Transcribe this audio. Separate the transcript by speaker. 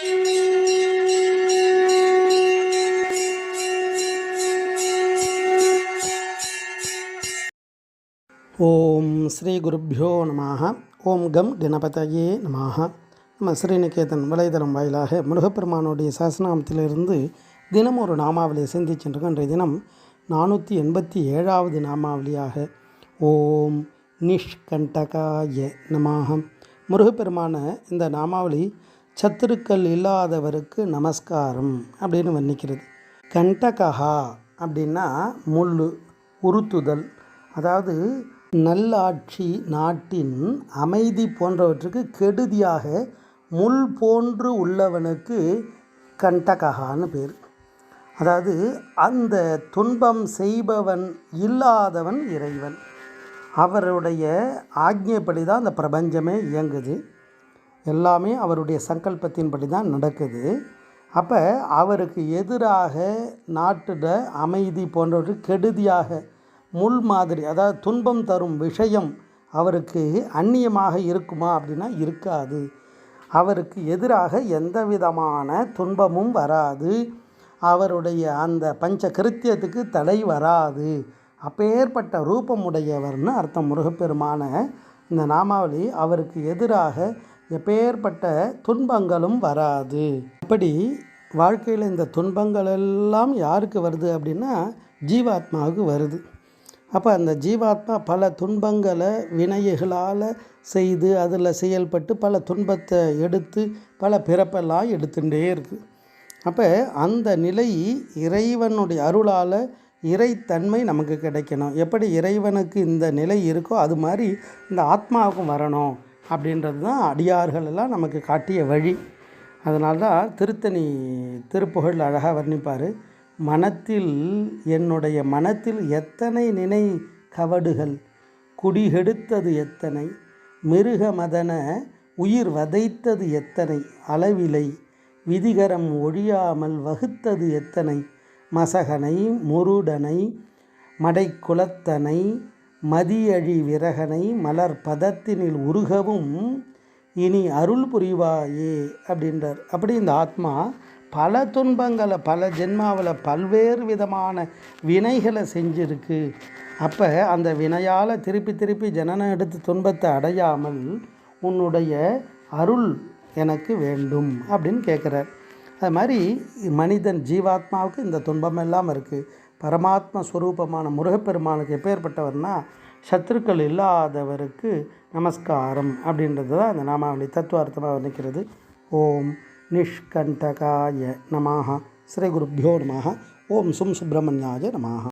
Speaker 1: ஓம் ஸ்ரீ குருப்பியோ நமாக. ஓம் கம் கணபதையே நமः நம்ம ஸ்ரீநிகேதன் வலைதளம் வாயிலாக முருகப்பெருமானுடைய சாசனாமத்திலிருந்து தினம் ஒரு நாமாவளியை சிந்திச்சென்று இன்றைய தினம் நானூற்றி எண்பத்தி ஏழாவது நாமாவளியாக ஓம் நிஷ்கண்டகாய நமாக. முருகப்பெருமான இந்த நாமாவளி சத்துருக்கள் இல்லாதவருக்கு நமஸ்காரம் அப்படின்னு வர்ணிக்கிறது. கண்டகா அப்படின்னா முள் உறுத்துதல். அதாவது நல்லாட்சி நாட்டின் அமைதி போன்றவற்றுக்கு கெடுதியாக முள் போன்று உள்ளவனுக்கு கண்டககான்னு பேர். அதாவது அந்த துன்பம் செய்பவன் இல்லாதவன் இறைவன். அவருடைய ஆக்ஞைப்படி தான் அந்த பிரபஞ்சமே இயங்குது. எல்லாமே அவருடைய சங்கல்பத்தின்படி தான் நடக்குது. அப்போ அவருக்கு எதிராக நாட்டில் அமைதி போன்றவற்று கெடுதியாக முள் மாதிரி அதாவது துன்பம் தரும் விஷயம் அவருக்கு அந்நியமாக இருக்குமா அப்படின்னா இருக்காது. அவருக்கு எதிராக எந்த விதமான துன்பமும் வராது. அவருடைய அந்த பஞ்ச கிருத்தியத்துக்கு தடை வராது. அப்பேற்பட்ட ரூபமுடையவர்னு அர்த்தம் முருகப்பெருமான இந்த நாமாவளி அவருக்கு எதிராக எப்பேற்பட்ட துன்பங்களும் வராது. அப்படி வாழ்க்கையில் இந்த துன்பங்கள் எல்லாம் யாருக்கு வருது அப்படின்னா ஜீவாத்மாவுக்கு வருது. அப்போ அந்த ஜீவாத்மா பல துன்பங்களை வினைகளால் செய்து அதில் செயல்பட்டு பல துன்பத்தை எடுத்து பல பிறப்பெல்லாம் எடுத்துகிட்டே இருக்குது அப்போ அந்த நிலை இறைவனுடைய அருளால் இறைத்தன்மை நமக்கு கிடைக்கணும். எப்படி இறைவனுக்கு இந்த நிலை இருக்கோ அது மாதிரி இந்த ஆத்மாவுக்கும் வரணும். அப்படின்றது தான் அடியார்கள் எல்லாம் நமக்கு காட்டிய வழி. அதனால்தான் திருத்தணி திருப்புகழ் அழகாக வர்ணிப்பார். மனத்தில் என்னுடைய மனத்தில் எத்தனை நினை கவடுகள் குடிகெடுத்தது எத்தனை மிருக மதன உயிர் வதைத்தது எத்தனை அளவிலை விதிகரம் ஒழியாமல் வகுத்தது எத்தனை மசகனை முருடனை மடைக்குலத்தனை மதியழி விரகனை மலர் பதத்தினில் உருகவும் இனி அருள் புரிவாயே அப்படின்றார். அப்படி இந்த ஆத்மா பல துன்பங்களை பல ஜென்மாவில் பல்வேறு விதமான வினைகளை செஞ்சுருக்கு. அப்போ அந்த வினையால் திருப்பி திருப்பி ஜனனம் எடுத்து துன்பத்தை அடையாமல் உன்னுடைய அருள் எனக்கு வேண்டும் அப்படின்னு கேட்குறார் அது மாதிரி மனிதன் ஜீவாத்மாவுக்கு இந்த துன்பம் எல்லாம் இருக்குது பரமாத்ம ஸ்வரூபமான முருகப்பெருமானுக்கு எப்பேற்பட்டவர்னா சத்துருக்கள் இல்லாதவருக்கு நமஸ்காரம் அப்படின்றது தான் இந்த நாமாவளி தத்துவார்த்தமாக வர்ணிக்கிறது. ஓம் நிஷ்கண்டகாய நமாக ஸ்ரீ குருப்யோ நமாக ஓம் சும் சுப்பிரமணியாய நமாக